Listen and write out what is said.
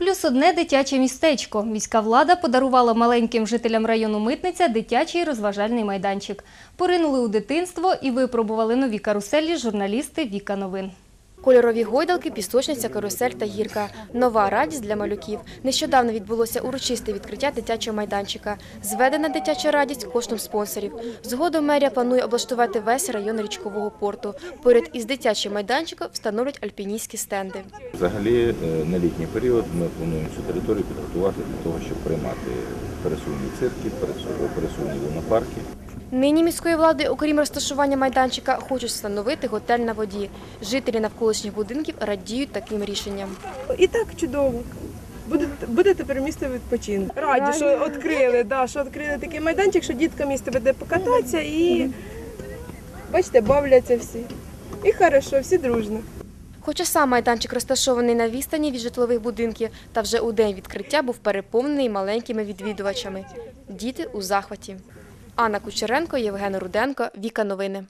Плюс одне дитяче містечко. Міська влада подарувала маленьким жителям району Митниця дитячий розважальний майданчик. Поринули у дитинство і випробували нові каруселі журналісти Віка Новин. Кольорові гойдалки, пісочниця, карусель та гірка. Нова радість для малюків. Нещодавно відбулося урочисте відкриття дитячого майданчика. Зведена дитяча радість коштом спонсорів. Згодом мерія планує облаштувати весь район річкового порту. Поряд із дитячим майданчиком встановлюють альпіністські стенди. Взагалі е, на літній період ми плануємо цю територію підготувати для того, щоб приймати пересувні цирки, пересу- пересувні лунопарки. Нині міської влади, окрім розташування майданчика, хочуть встановити готель на воді. Жителі навколишніх будинків радіють таким рішенням. І так чудово. Буде, буде тепер місце відпочинку. Раді, що відкрили, да, що відкрили такий майданчик, що дітка місце буде покататися і бачите, бавляться всі. І хорошо, всі дружно. Хоча сам майданчик розташований на відстані від житлових будинків, та вже у день відкриття був переповнений маленькими відвідувачами. Діти у захваті. Анна Кучеренко, Євген Руденко, Віка Новини.